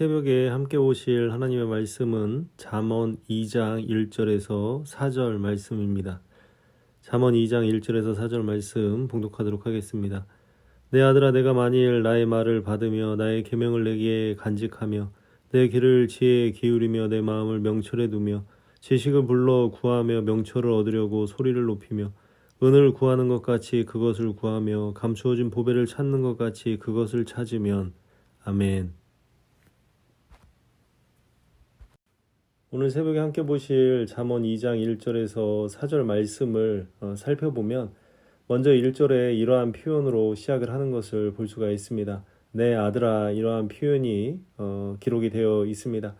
새벽에 함께 오실 하나님의 말씀은 잠언 2장 1절에서 4절 말씀입니다. 잠언 2장 1절에서 4절 말씀 봉독하도록 하겠습니다. 내 아들아 내가 만일 나의 말을 받으며 나의 계명을 내게 간직하며 내 길을 지혜에 기울이며 내 마음을 명철에 두며 지식을 불러 구하며 명철을 얻으려고 소리를 높이며 은을 구하는 것 같이 그것을 구하며 감추어진 보배를 찾는 것 같이 그것을 찾으면 아멘. 오늘 새벽에 함께 보실 잠언 2장 1절에서 4절 말씀을 어, 살펴보면 먼저 1절에 이러한 표현으로 시작을 하는 것을 볼 수가 있습니다. 내 아들아 이러한 표현이 어, 기록이 되어 있습니다.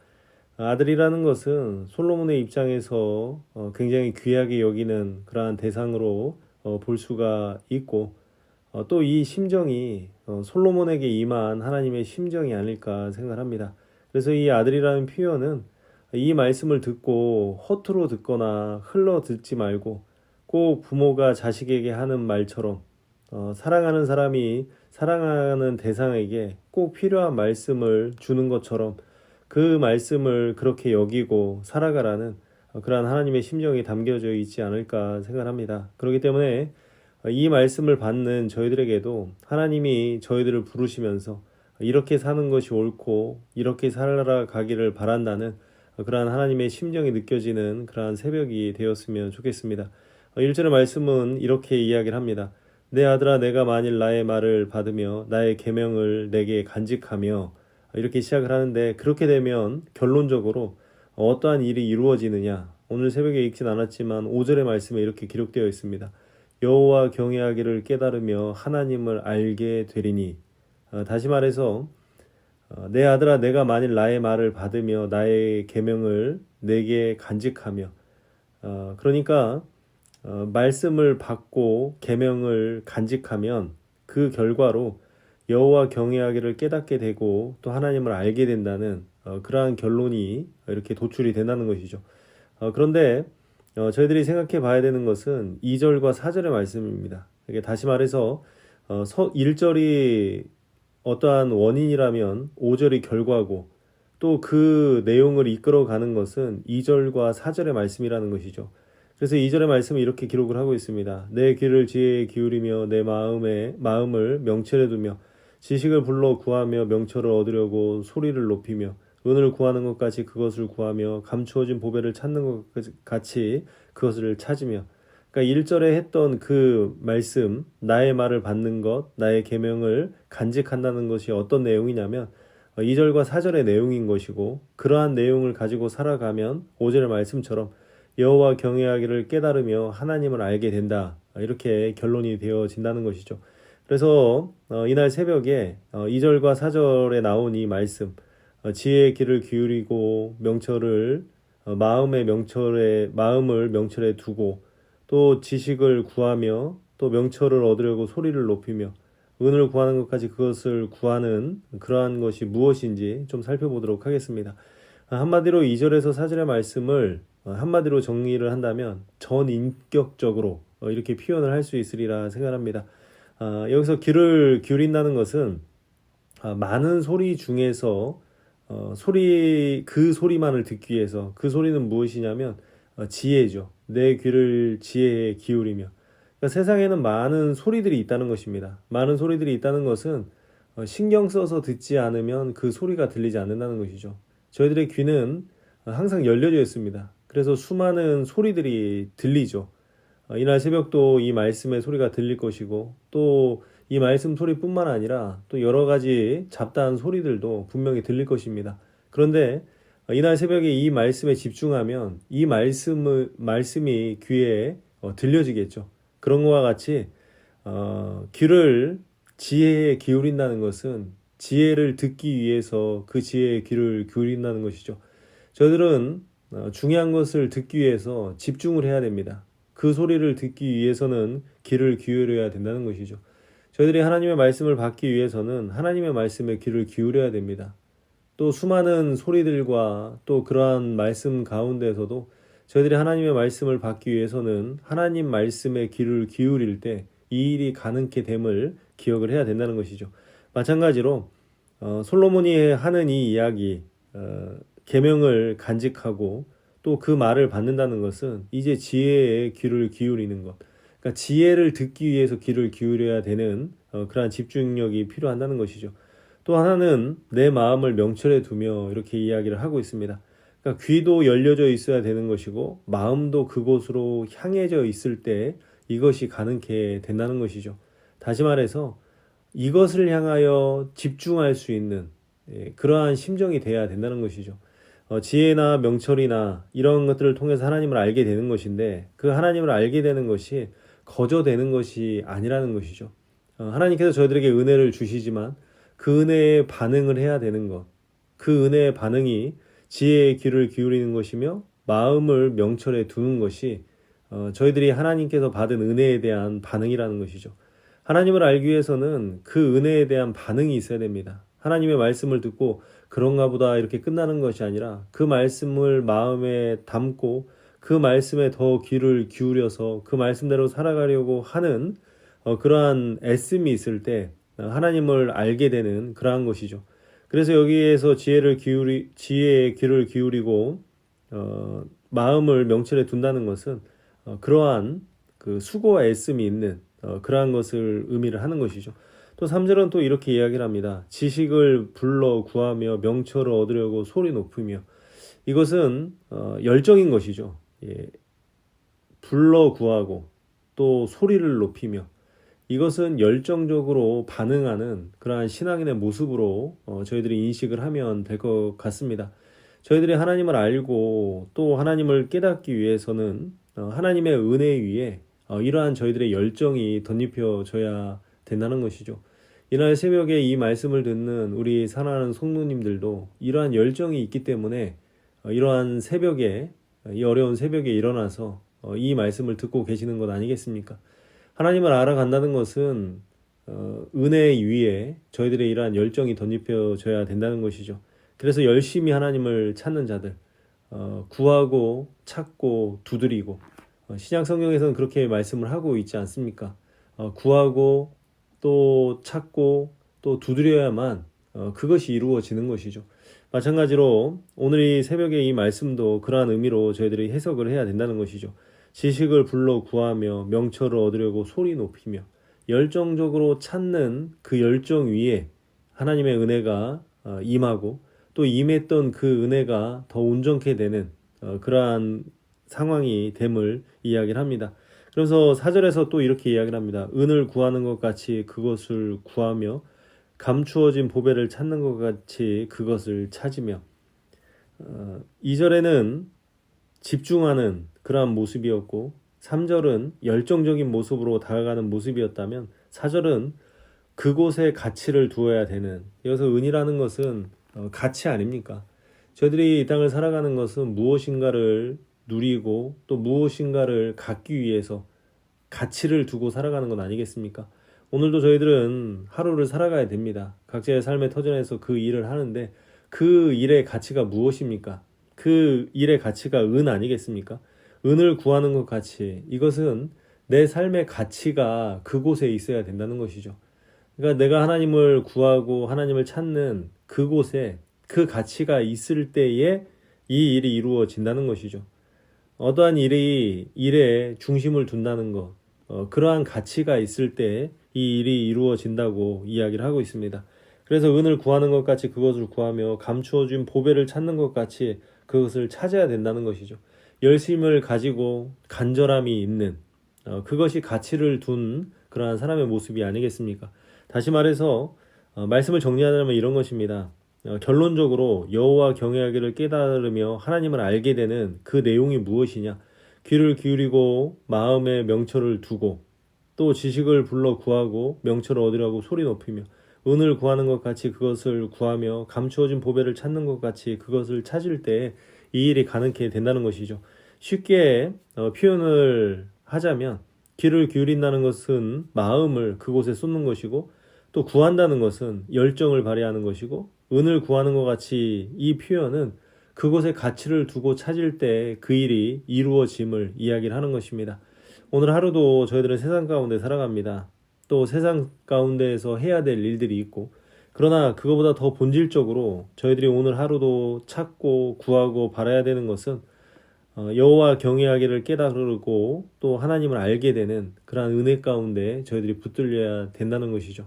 아들이라는 것은 솔로몬의 입장에서 어, 굉장히 귀하게 여기는 그러한 대상으로 어, 볼 수가 있고 어, 또이 심정이 어, 솔로몬에게 임한 하나님의 심정이 아닐까 생각합니다. 그래서 이 아들이라는 표현은 이 말씀을 듣고 허투루 듣거나 흘러 듣지 말고 꼭 부모가 자식에게 하는 말처럼 어, 사랑하는 사람이 사랑하는 대상에게 꼭 필요한 말씀을 주는 것처럼 그 말씀을 그렇게 여기고 살아가라는 어, 그러한 하나님의 심정이 담겨져 있지 않을까 생각합니다. 그렇기 때문에 어, 이 말씀을 받는 저희들에게도 하나님이 저희들을 부르시면서 이렇게 사는 것이 옳고 이렇게 살아가기를 바란다는 그러한 하나님의 심정이 느껴지는 그러한 새벽이 되었으면 좋겠습니다. 1절의 말씀은 이렇게 이야기를 합니다. 내 아들아 내가 만일 나의 말을 받으며 나의 계명을 내게 간직하며 이렇게 시작을 하는데 그렇게 되면 결론적으로 어떠한 일이 이루어지느냐 오늘 새벽에 읽진 않았지만 5절의 말씀에 이렇게 기록되어 있습니다. 여호와 경외하기를 깨달으며 하나님을 알게 되리니 어, 다시 말해서 어, 내 아들아 내가 만일 나의 말을 받으며 나의 계명을 내게 간직하며 어, 그러니까 어, 말씀을 받고 계명을 간직하면 그 결과로 여호와 경외하기를 깨닫게 되고 또 하나님을 알게 된다는 어, 그러한 결론이 이렇게 도출이 된다는 것이죠. 어, 그런데 어, 저희들이 생각해 봐야 되는 것은 2절과 4절의 말씀입니다. 이게 다시 말해서 어, 서, 1절이 어떠한 원인이라면 5절이 결과고 또 그 내용을 이끌어 가는 것은 2절과 4절의 말씀이라는 것이죠. 그래서 2절의 말씀을 이렇게 기록을 하고 있습니다. 내 귀를 지혜에 기울이며 내 마음에 마음을 명철에 두며 지식을 불러 구하며 명철을 얻으려고 소리를 높이며 은을 구하는 것 같이 그것을 구하며 감추어진 보배를 찾는 것 같이 그것을 찾으며 그러니까 1절에 했던 그 말씀 나의 말을 받는 것 나의 계명을 간직한다는 것이 어떤 내용이냐면 2절과 4절의 내용인 것이고 그러한 내용을 가지고 살아가면 5절의 말씀처럼 여호와 경외하기를 깨달으며 하나님을 알게 된다 이렇게 결론이 되어진다는 것이죠. 그래서 어, 이날 새벽에 어, 2절과 4절에 나온 이 말씀 어, 지혜의 길을 기울이고 명철을 어, 마음의 명철에 마음을 명철에 두고 또 지식을 구하며 또 명철을 얻으려고 소리를 높이며 은을 구하는 것까지 그것을 구하는 그러한 것이 무엇인지 좀 살펴보도록 하겠습니다. 아, 한마디로 2절에서 4절의 말씀을 어, 한마디로 정리를 한다면 전인격적으로 어, 이렇게 표현을 할 수 있으리라 생각합니다. 아, 여기서 귀를 기울인다는 것은 아, 많은 소리 중에서 어, 소리 그 소리만을 듣기 위해서 그 소리는 무엇이냐면 어, 지혜죠. 내 귀를 지혜에 기울이며 그러니까 세상에는 많은 소리들이 있다는 것입니다. 많은 소리들이 있다는 것은 어, 신경 써서 듣지 않으면 그 소리가 들리지 않는다는 것이죠. 저희들의 귀는 어, 항상 열려져 있습니다. 그래서 수많은 소리들이 들리죠. 어, 이날 새벽도 이 말씀의 소리가 들릴 것이고 또 이 말씀 소리뿐만 아니라 또 여러 가지 잡다한 소리들도 분명히 들릴 것입니다. 그런데 어, 이날 새벽에 이 말씀에 집중하면 이 말씀을 말씀이 귀에 어, 들려지겠죠. 그런 것과 같이 어, 귀를 지혜에 기울인다는 것은 지혜를 듣기 위해서 그 지혜의 귀를 기울인다는 것이죠. 저희들은 어, 중요한 것을 듣기 위해서 집중을 해야 됩니다. 그 소리를 듣기 위해서는 귀를 기울여야 된다는 것이죠. 저희들이 하나님의 말씀을 받기 위해서는 하나님의 말씀에 귀를 기울여야 됩니다. 또 수많은 소리들과 또 그러한 말씀 가운데서도 저희들이 하나님의 말씀을 받기 위해서는 하나님 말씀에 귀를 기울일 때 이 일이 가능케 됨을 기억을 해야 된다는 것이죠. 마찬가지로 어, 솔로몬이 하는 이 이야기 어, 계명을 간직하고 또 그 말을 받는다는 것은 이제 지혜에 귀를 기울이는 것. 그러니까 지혜를 듣기 위해서 귀를 기울여야 되는 어, 그러한 집중력이 필요한다는 것이죠. 또 하나는 내 마음을 명철에 두며 이렇게 이야기를 하고 있습니다. 그러니까 귀도 열려져 있어야 되는 것이고 마음도 그곳으로 향해져 있을 때 이것이 가능케 된다는 것이죠. 다시 말해서 이것을 향하여 집중할 수 있는 예, 그러한 심정이 돼야 된다는 것이죠. 어, 지혜나 명철이나 이런 것들을 통해서 하나님을 알게 되는 것인데 그 하나님을 알게 되는 것이 거저 되는 것이 아니라는 것이죠. 어, 하나님께서 저희들에게 은혜를 주시지만 그 은혜에 반응을 해야 되는 것, 그 은혜의 반응이 지혜의 귀를 기울이는 것이며 마음을 명철에 두는 것이 어, 저희들이 하나님께서 받은 은혜에 대한 반응이라는 것이죠. 하나님을 알기 위해서는 그 은혜에 대한 반응이 있어야 됩니다. 하나님의 말씀을 듣고 그런가 보다 이렇게 끝나는 것이 아니라 그 말씀을 마음에 담고 그 말씀에 더 귀를 기울여서 그 말씀대로 살아가려고 하는 어, 그러한 애씀이 있을 때 어, 하나님을 알게 되는 그러한 것이죠. 그래서 여기에서 지혜를 기울이 지혜에 귀를 기울이고 어, 마음을 명철에 둔다는 것은 어, 그러한 그 수고와 애씀이 있는 어, 그러한 것을 의미를 하는 것이죠. 또 3절은 또 이렇게 이야기를 합니다. 지식을 불러 구하며 명철을 얻으려고 소리 높으며 이것은 어, 열정인 것이죠. 예, 불러 구하고 또 소리를 높이며 이것은 열정적으로 반응하는 그러한 신앙인의 모습으로 어, 저희들이 인식을 하면 될 것 같습니다. 저희들이 하나님을 알고 또 하나님을 깨닫기 위해서는 어, 하나님의 은혜 위에 어, 이러한 저희들의 열정이 덧입혀져야 된다는 것이죠. 이날 새벽에 이 말씀을 듣는 우리 사랑하는 성도님들도 이러한 열정이 있기 때문에 어, 이러한 새벽에 이 어려운 새벽에 일어나서 어, 이 말씀을 듣고 계시는 것 아니겠습니까? 하나님을 알아간다는 것은 어, 은혜 위에 저희들의 이러한 열정이 덧입혀져야 된다는 것이죠. 그래서 열심히 하나님을 찾는 자들, 어, 구하고 찾고 두드리고 어, 신약 성경에서는 그렇게 말씀을 하고 있지 않습니까? 어, 구하고 또 찾고 또 두드려야만 어, 그것이 이루어지는 것이죠. 마찬가지로 오늘 이 새벽에 이 말씀도 그러한 의미로 저희들이 해석을 해야 된다는 것이죠. 지식을 불러 구하며 명철을 얻으려고 소리 높이며 열정적으로 찾는 그 열정 위에 하나님의 은혜가 어, 임하고 또 임했던 그 은혜가 더 온전케 되는 어, 그러한 상황이 됨을 이야기를 합니다. 그래서 사절에서 또 이렇게 이야기를 합니다. 은을 구하는 것 같이 그것을 구하며 감추어진 보배를 찾는 것 같이 그것을 찾으며 어, 2절에는 집중하는 그러한 모습이었고 3절은 열정적인 모습으로 다가가는 모습이었다면 4절은 그곳에 가치를 두어야 되는 여기서 은이라는 것은 어, 가치 아닙니까? 저희들이 이 땅을 살아가는 것은 무엇인가를 누리고 또 무엇인가를 갖기 위해서 가치를 두고 살아가는 건 아니겠습니까? 오늘도 저희들은 하루를 살아가야 됩니다. 각자의 삶의 터전에서 그 일을 하는데 그 일의 가치가 무엇입니까? 그 일의 가치가 은 아니겠습니까? 은을 구하는 것 같이 이것은 내 삶의 가치가 그곳에 있어야 된다는 것이죠. 그러니까 내가 하나님을 구하고 하나님을 찾는 그곳에 그 가치가 있을 때에 이 일이 이루어진다는 것이죠. 어떠한 일이 일에 중심을 둔다는 것, 어, 그러한 가치가 있을 때 이 일이 이루어진다고 이야기를 하고 있습니다. 그래서 은을 구하는 것 같이 그것을 구하며 감추어준 보배를 찾는 것 같이 그것을 찾아야 된다는 것이죠. 열심을 가지고 간절함이 있는 어, 그것이 가치를 둔 그러한 사람의 모습이 아니겠습니까? 다시 말해서 어, 말씀을 정리하자면 이런 것입니다. 어, 결론적으로 여호와 경외하기를 깨달으며 하나님을 알게 되는 그 내용이 무엇이냐? 귀를 기울이고 마음에 명철을 두고 또 지식을 불러 구하고 명철을 얻으려고 소리 높이며 은을 구하는 것 같이 그것을 구하며 감추어진 보배를 찾는 것 같이 그것을 찾을 때 이 일이 가능케 된다는 것이죠. 쉽게 어, 표현을 하자면 귀를 기울인다는 것은 마음을 그곳에 쏟는 것이고 또 구한다는 것은 열정을 발휘하는 것이고 은을 구하는 것 같이 이 표현은 그곳에 가치를 두고 찾을 때 그 일이 이루어짐을 이야기를 하는 것입니다. 오늘 하루도 저희들은 세상 가운데 살아갑니다. 또 세상 가운데에서 해야 될 일들이 있고 그러나 그거보다 더 본질적으로 저희들이 오늘 하루도 찾고 구하고 바라야 되는 것은 어, 여호와 경외하기를 깨달고 또 하나님을 알게 되는 그러한 은혜 가운데 저희들이 붙들려야 된다는 것이죠.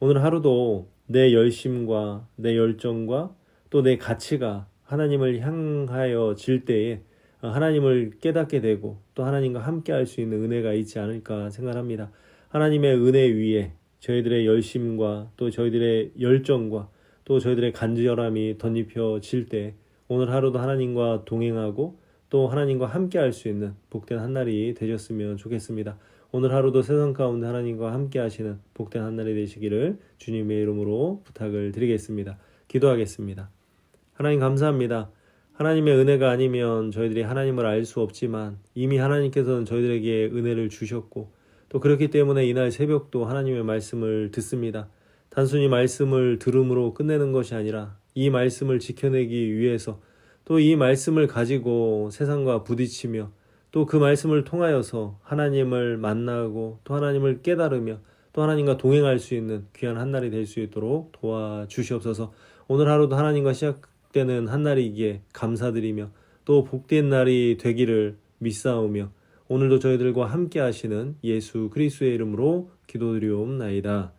오늘 하루도 내 열심과 내 열정과 또 내 가치가 하나님을 향하여 질 때에 어, 하나님을 깨닫게 되고 또 하나님과 함께 할 수 있는 은혜가 있지 않을까 생각합니다. 하나님의 은혜 위에 저희들의 열심과 또 저희들의 열정과 또 저희들의 간절함이 덧입혀질 때 오늘 하루도 하나님과 동행하고 또 하나님과 함께 할 수 있는 복된 한 날이 되셨으면 좋겠습니다. 오늘 하루도 세상 가운데 하나님과 함께 하시는 복된 한 날이 되시기를 주님의 이름으로 부탁을 드리겠습니다. 기도하겠습니다. 하나님 감사합니다. 하나님의 은혜가 아니면 저희들이 하나님을 알 수 없지만 이미 하나님께서는 저희들에게 은혜를 주셨고 또 그렇기 때문에 이날 새벽도 하나님의 말씀을 듣습니다. 단순히 말씀을 들음으로 끝내는 것이 아니라 이 말씀을 지켜내기 위해서 또 이 말씀을 가지고 세상과 부딪히며 또 그 말씀을 통하여서 하나님을 만나고 또 하나님을 깨달으며 또 하나님과 동행할 수 있는 귀한 한 날이 될 수 있도록 도와주시옵소서. 오늘 하루도 하나님과 시작되는 한 날이기에 감사드리며 또 복된 날이 되기를 믿사오며 오늘도 저희들과 함께 하시는 예수 그리스도의 이름으로 기도드리옵나이다.